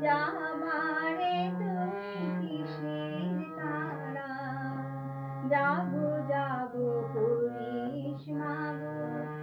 যাবারে তুমি কিসের তারা? যাব যাব পুলিশ মাগো।